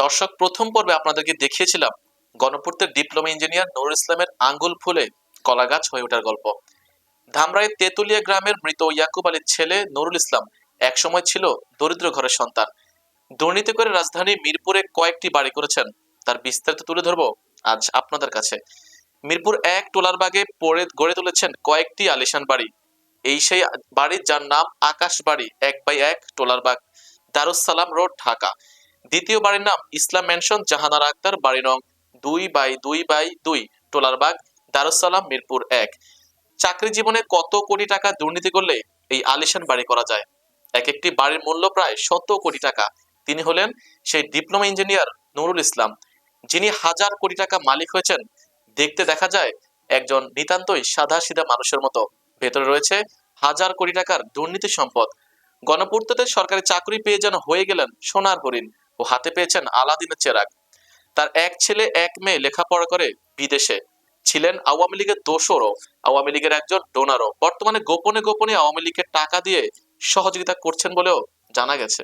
দর্শক, প্রথম পর্বে আপনাদেরকে দেখিয়েছিলাম গণপূর্তের ডিপ্লোমা ইঞ্জিনিয়ার নুরুল ইসলামের আঙ্গুল ফুলে কলা গাছ হয়ে ওঠার গল্প। ধামরাই তেতুলিয়া গ্রামের মৃত ইয়াকুব আলীর ছেলে নুরুল ইসলাম একসময় ছিল দরিদ্র ঘরের সন্তান। দুর্নীতি করে রাজধানী মিরপুরে কয়েকটি বাড়ি করেছেন। তার বিস্তারিত তুলে ধরবো আজ আপনাদের কাছে। মিরপুর এক টোলার বাগে পড়ে, গড়ে তুলেছেন কয়েকটি আলিশান বাড়ি। এই সেই বাড়ি যার নাম আকাশ বাড়ি এক বাই এক টোলারবাগ দারুসালাম রোড, ঢাকা। দ্বিতীয় বাড়ির নাম ইসলাম ম্যানশন, জাহানারা আক্তার বাড়ি নং দুই বাই দুই বাই দুই, টোলারবাগ দারুসালাম মিরপুর এক। চাকরি জীবনে কত কোটি টাকা দুর্নীতি করলে এই আলিশান বাড়ি করা যায়? এক একটি বাড়ির মূল্য প্রায় শত কোটি টাকা। তিনি হলেন সেই ডিপ্লোমা ইঞ্জিনিয়ার নুরুল ইসলাম, যিনি হাজার কোটি টাকা মালিক হয়েছেন। দেখতে দেখা যায় একজন নিতান্তই সাদা সিধা মানুষের মতো। ভেতরে রয়েছে হাজার কোটি টাকার দুর্নীতি সম্পদ। গণপূর্ততে সরকারি চাকরি পেয়ে যেন হয়ে গেলেন সোনার হরিণ। ও হাতে পেয়েছেন আলাদিনের চেরাগ। তার এক ছেলে, এক মেয়ে লেখাপড়া করে বিদেশে। ছিলেন আওয়ামী লীগের দোসরও, আওয়ামী লীগের একজন ডোনারও বর্তমানে গোপনে গোপনে আওয়ামী লীগের টাকা দিয়ে সহযোগিতা করছেন বলেও জানা গেছে।